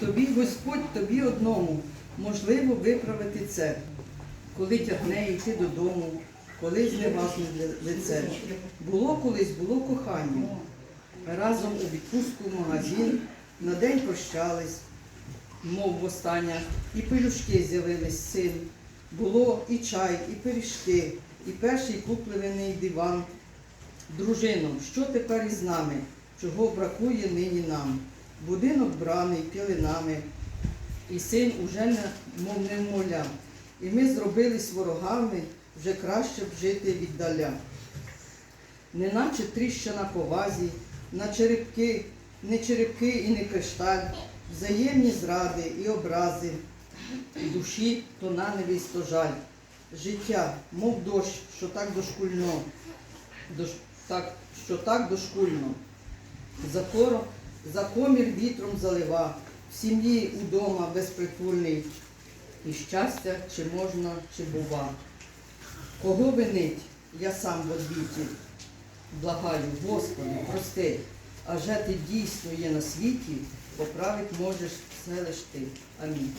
Тобі, Господь, тобі одному можливо виправити це, коли тягне йти додому, коли зневажне лице. Було колись, було кохання. Разом у відпустку в магазин, на день прощались, мов востаннє, і пелюшки з'явились син. Було і чай, і пиріжки, і перший куплений диван. Дружино, що тепер із нами? Чого бракує нині нам? Будинок браний пілинами, і син уже не, мов не вмовляв. І ми зробились ворогами, вже краще б жити віддаля. Неначе тріщина по вазі, на черепки, не черепки і не кришталь, взаємні зради і образи, душі то ненависть, то жаль. Життя, мов дощ, що так дошкульно, дош, так, що так дошкульно. Закоро, за комір вітром залива, в сім'ї удома безпритульний, і щастя чи можна, чи бува. Кого винить, я сам в одвіті, благаю, Господи, прости, аже ти дійсно є на світі, поправить можеш все лиш ти. Амінь.